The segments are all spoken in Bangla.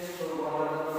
সৃষ্টির করব মর্যাদা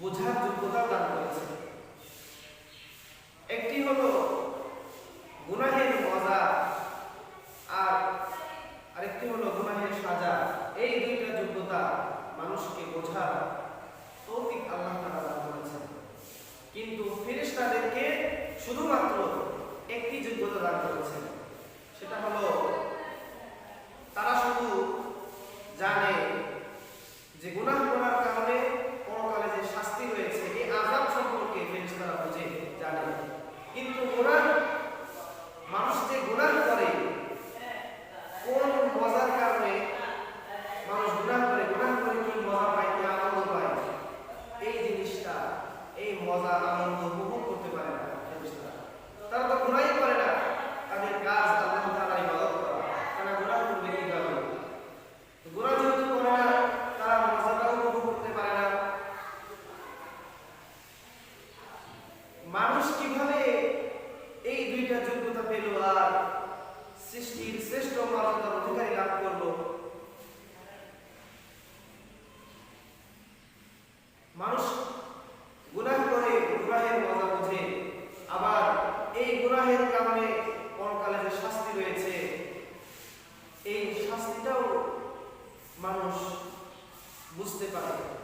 বোঝার যোগ্যতা দান করেছে। separados.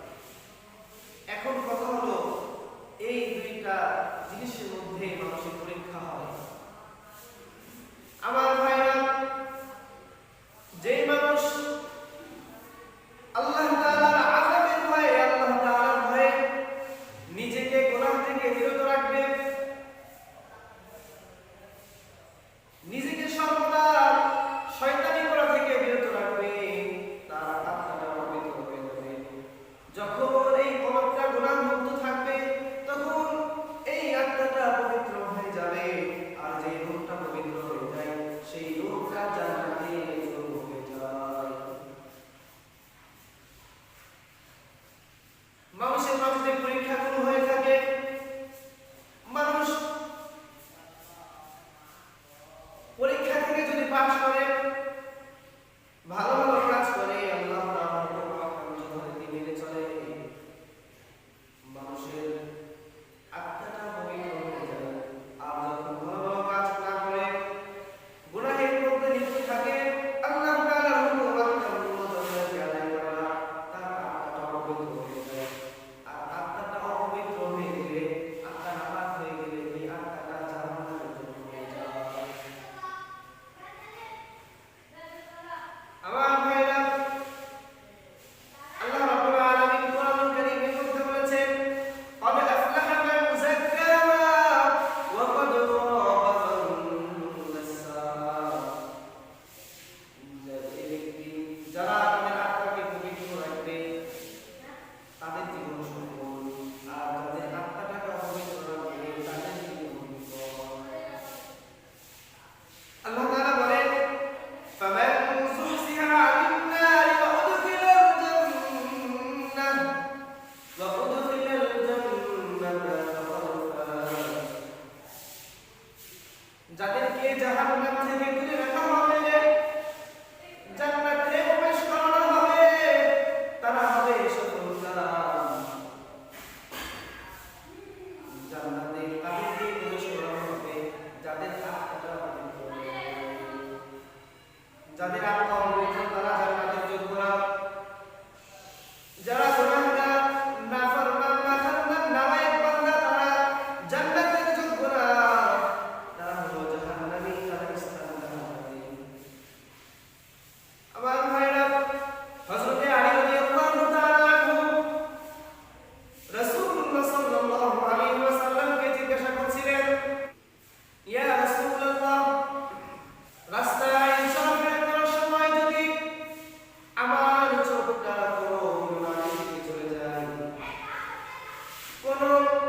Senhor.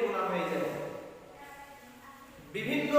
গুণা হয়ে যায় বিভিন্ন